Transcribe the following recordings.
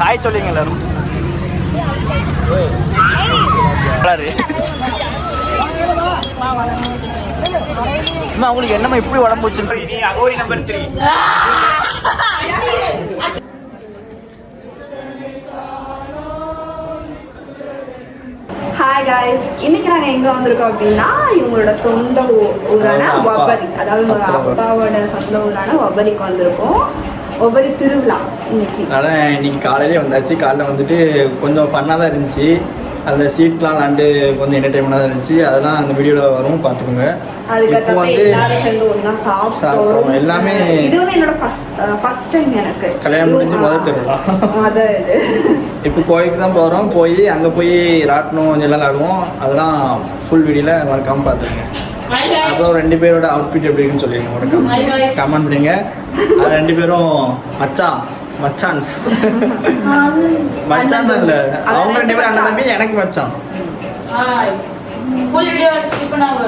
Hi சொல்லுங்க எல்லாரும். உங்களுக்கு என்னம்மா இப்படி உடம்பு வச்சிருக்கு ஹாய் காய்ஸ் இன்னைக்கு நாங்கள் எங்கே வந்திருக்கோம் அப்படின்னா இவங்களோட சொந்த ஊரான. ஒபரி அதாவது அப்பா. அப்பாவோட சொந்த ஊரான ஒபரிக்கு வந்திருக்கோம். ஒபரி திருவிழா இன்னைக்கு. அதனால் இன்னைக்கு காலையிலே வந்தாச்சு. காலைல வந்துட்டு கொஞ்சம் ஃபன்னாக தான் இருந்துச்சு. அந்த சீட்லாம் விளாண்டு கொஞ்சம் என்டர்டைன்மெண்ட்டாக தான் இருந்துச்சு. அதெல்லாம் அந்த வீடியோவில் வரும் பார்த்துக்கோங்க. இப்போ வந்து எல்லாமே இது வந்து என்னோட ஃபர்ஸ்ட் ஃபர்ஸ்ட் டைம் எனக்கு. கல்யாணம் முடிஞ்சு முதல் திருவிழா. இப்போ கோயிலுக்கு தான் போகிறோம் போய் அங்கே போய் ராட்டணும் கொஞ்சம் எல்லாம் விளாடுவோம். அதெல்லாம் ஃபுல் வீடியோவில் மறக்காமல் பார்த்துருங்க. அப்புறம் ரெண்டு பேரோட அவுட்ஃபிட் எப்படி இருக்குன்னு சொல்லிடுங்க. கமெண்ட் பண்ணுங்க அது ரெண்டு பேரும் மச்சான். மச்சான்ஸ் மச்சான் இல்லை. அவங்க ரெண்டு பேரும் அண்ணன் தம்பி எனக்கு மச்சான். பண்ணாம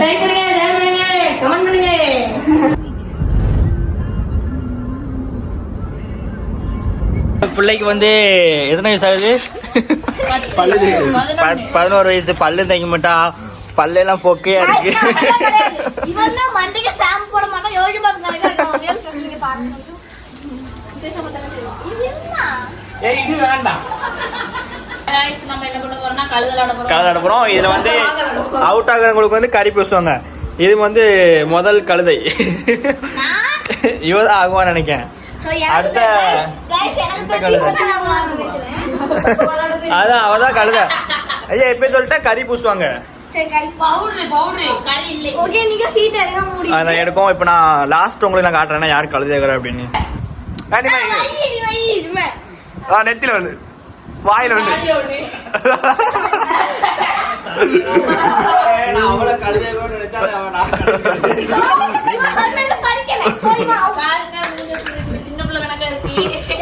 பண்ணுங்க, பண்ணுங்க, பண்ணுங்க. பிள்ளைக்கு வந்து எத்தனை வயசு ஆகுது? பல்லு தேய்க்குது. ப- பதினோரு வயசு பல்லு தைக்க மாட்டான் பல்லெல்லாம் பொக்கையா இருக்கு தான் மாட்டாங்க இது என்ன Guys, நம்ம என்ன பண்ண போறோம்னா கழுதை விளையாட போறோம். இதுல வந்து அவுட் ஆகுறவங்களுக்கு வந்து கறி பேசுவாங்க. இது வந்து முதல் கழுதை. இவ தான் ஆகுவான்னு நினைக்கிறேன். அடுத்த- எனக்கு அடுத்த தெரிஞ்சு கழுதை. அதான் ஐயா எப்ப சொல்லிட்டா கறி பூசுவாங்க. எடுக்கும் இப்ப நான் லாஸ்ட் உங்களுக்கு நான் காட்டுறேன்னா யார் கழுதை அப்படின்னு. ஆ, நெத்தில வந்து. வாயில இருக்கு, சின்ன பிள்ளை கணக்கா இருக்கு.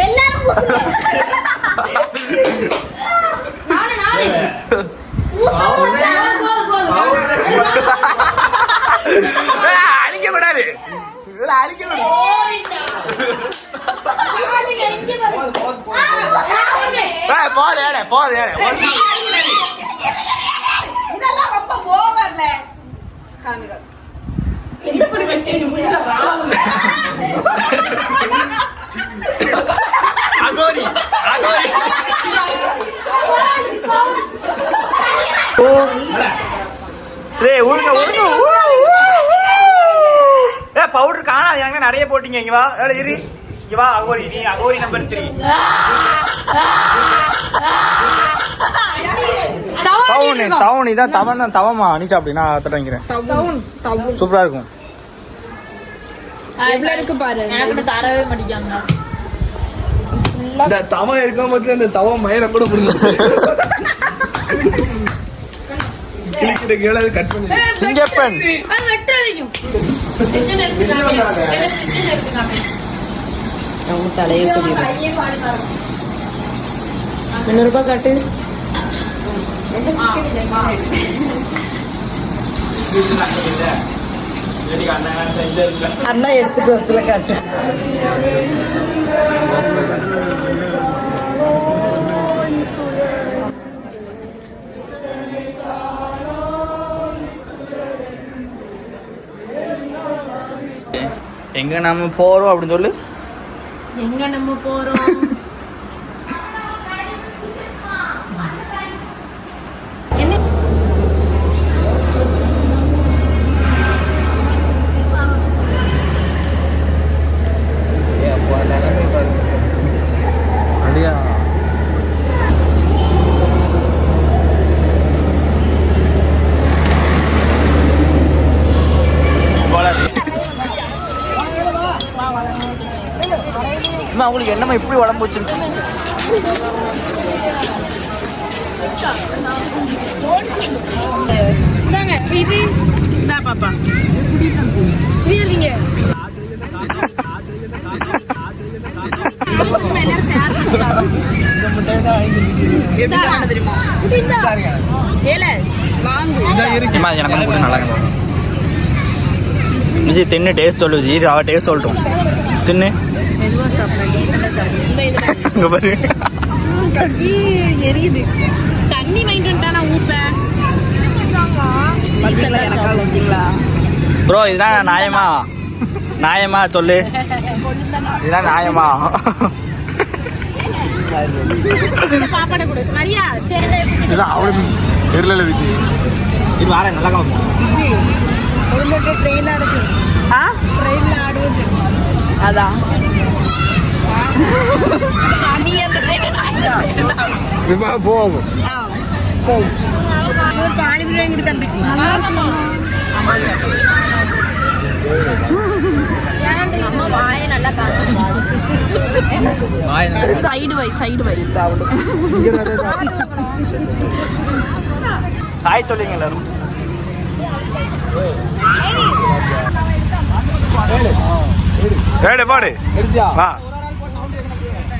எல்லாரும் பூசுங்க. நானு, நானு. பூச மாட்டான். போதும், போதும். அழிக்க கூடாது இதுல அழிக்க கூடாது போறிண்டா. பாருங்க, இங்க பாருங்க. ஆ, பாருங்க. போது ஏடே போது ஏடே. இதெல்லாம் ரொம்ப ஓவர்ல. காமிக. அகோரி அகோரி. டேய் உழுங்க உழுங்க. ஊ, ஊ, ஊ. ஏ பவுடர் காணாது. எங்க நிறைய போட்டீங்க. இங்க வா. இரு. இங்க வா அகோரி. நீ அகோரி நம்பர் த்ரீ தவணு இதான் தவன் தான் தவமா? நீச்சா அப்படி நான் அத்தட்ட வைக்கிறேன் சூப்பரா இருக்கும். எவ்வளவு இருக்கு பாரு? எனக்கு ஒண்ணு தரவே மாட்டேங்காங்க இந்த தவம் இருக்கும் போது இந்த தவம் மயில கூட சிங்கப்பன். அவங்க தலையை சொல்லிடுறேன் காட்டு. அண்ணா எடுத்துட்டு வரத்துல காட்டு. எங்க நம்ம போறோம் அப்படின்னு சொல்லு. எங்க நம்ம போறோம்? அம்மா, உங்களுக்கு என்னம்மா இப்படி உடம்பு வச்சிருக்கு இது இந்தா பாப்பா. எனக்கு நல்லா இருக்கும் விஜய் தின்னு டேஸ்ட் சொல்லு. விஜய் அவ டேஸ்ட் சொல்லட்டும். தின்னு. இங்க எரியுது. தண்ணி வாங்கிட்டு வந்துட்டா நான் ஊப்பேன் ப்ரோ இதுதான் நியாயமா. நியாயமா சொல்லு. இதுதான் நியாயமா. தெரியல விஜய் இது வேற நல்லா காணும் ஆ? அதான் அ நான் இந்த train அ. போகும் ஆ, போகும். ஒரு பானிபூரி வாங்கி கொடுத்தேன் பிரிக்கி. அம்மா வாயை நல்லா காட்டு சைடு வை சைடு வை ஹாய் சொல்லுங்க எல்லாரும் ஏடு பாடு வா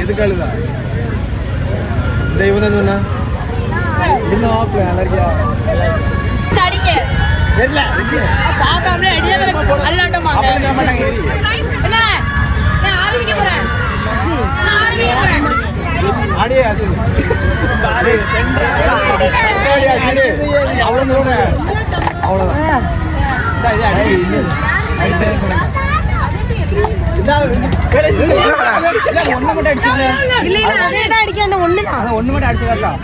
எதுக்காலுதா? இந்த இவன் தான் சொன்னா? என்ன ஆப்பு அலர்ஜியா அடிக்க தெரியல. பார்க்காமலே அடியா அல்லாட்ட மாட்டேன் என்ன நான் ஆரம்பிக்க போறேன் நான் ஆரம்பிக்க போறேன் அடியே அசடு அடியே. அசடு அவ்வளோ அவ்வளோதான் ஒண்ணு மட்டும் அடிச்சுங்க இல்ல இல்ல அதே தான் அடிக்க அந்த ஒண்ணு தான் ஒண்ணு மட்டும் அடிச்சு வரலாம்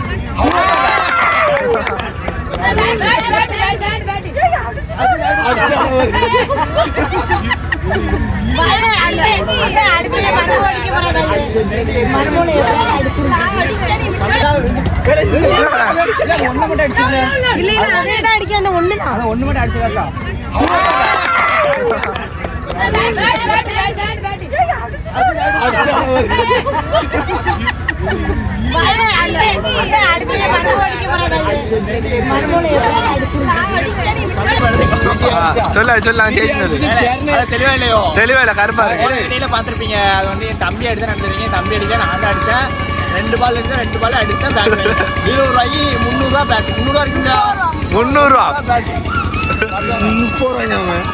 ஒண்ணு மட்டும் அடிச்சுங்க இல்ல இல்ல அதே தான் அடிக்க அந்த ஒண்ணு தான் ஒண்ணு மட்டும் அடிச்சு வரலாம் சொல்ல சொல்ல தெளிவா இல்லையோ? தெளிவா இல்ல கருப்பா பார்த்துருப்பீங்க. அது வந்து என் தம்பி அடிச்சா நடந்துருவீங்க தம்பி அடிச்சா நான் தான் அடிச்சேன். ரெண்டு பால் அடிச்சா ரெண்டு பால் அடிச்சேன் பேட் இருபது ரூபாய்க்கு முந்நூறுரூவா பேட் முந்நூறுவா இருக்குங்களா முந்நூறு ரூபா? பேட் முப்பது ரூபாய்ங்க அவன்